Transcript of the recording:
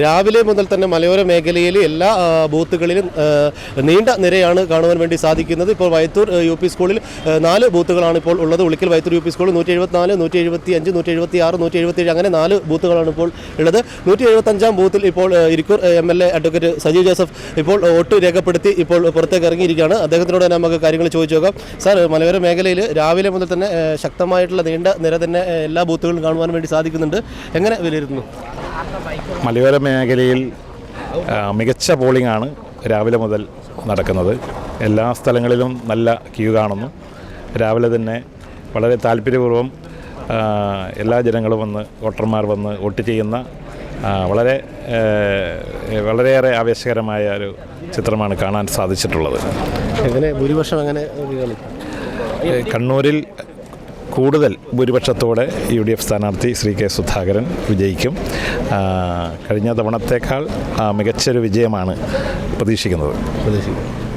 രാവിലെ മുതൽ തന്നെ മലയോര മേഖലയിൽ എല്ലാ ബൂത്തുകളിലും നീണ്ട നിരയാണ് കാണുവാൻ വേണ്ടി സാധിക്കുന്നത്. ഇപ്പോൾ വൈത്തൂർ യു പി സ്കൂളിൽ നാല് ബൂത്തുകളാണ് ഇപ്പോൾ ഉള്ളത്. Ulikkal Vaithoor U P school നൂറ്റി എഴുപത്തിനാല് നൂറ്റി എഴുപത്തി അഞ്ച് നൂറ്റി എഴുപത്തി ആറ് നൂറ്റി എഴുപത്തി ഏഴ് അങ്ങനെ നാല് ബൂത്തുകളാണ് ഇപ്പോൾ ഉള്ളത്. നൂറ്റി എഴുപത്തഞ്ചാം ബൂത്തിൽ ഇപ്പോൾ Irikkur M L A advocate Sajeev Joseph ഇപ്പോൾ വോട്ട് രേഖപ്പെടുത്തി ഇപ്പോൾ പുറത്തേക്ക് ഇറങ്ങിയിരിക്കുകയാണ് അദ്ദേഹത്തിനോട് നമുക്ക് കാര്യങ്ങൾ ചോദിച്ചു നോക്കാം. സാർ മലയോര മേഖലയിൽ രാവിലെ മുതൽ തന്നെ ശക്തമായിട്ടുള്ള നീണ്ട നിര തന്നെ എല്ലാ ബൂത്തുകളും കാണുവാൻ വേണ്ടി സാധിക്കുന്നുണ്ട്. എങ്ങനെ വിലയിരുത്തുന്നു? മലയോര മേഖലയിൽ മികച്ച പോളിംഗ് ആണ് രാവിലെ മുതൽ നടക്കുന്നത്. എല്ലാ സ്ഥലങ്ങളിലും നല്ല ക്യൂ കാണുന്നു. രാവിലെ തന്നെ വളരെ താല്പര്യപൂർവം എല്ലാ ജനങ്ങളും വന്ന് വോട്ടർമാർ വന്ന് വോട്ട് ചെയ്യുന്ന വളരെ വളരെയേറെ ആവേശകരമായ ഒരു ചിത്രമാണ് കാണാൻ സാധിച്ചിട്ടുള്ളത്. എങ്ങനെ ഭൂരിപക്ഷം എങ്ങനെ കാണും? കണ്ണൂരിൽ കൂടുതൽ ഭൂരിപക്ഷത്തോടെ യു ഡി എഫ് സ്ഥാനാർത്ഥി ശ്രീ കെ സുധാകരൻ വിജയിക്കും. കഴിഞ്ഞ തവണത്തേക്കാൾ മികച്ചൊരു വിജയമാണ് പ്രതീക്ഷിക്കുന്നത്. പ്രതീക്ഷിക്കുന്നു.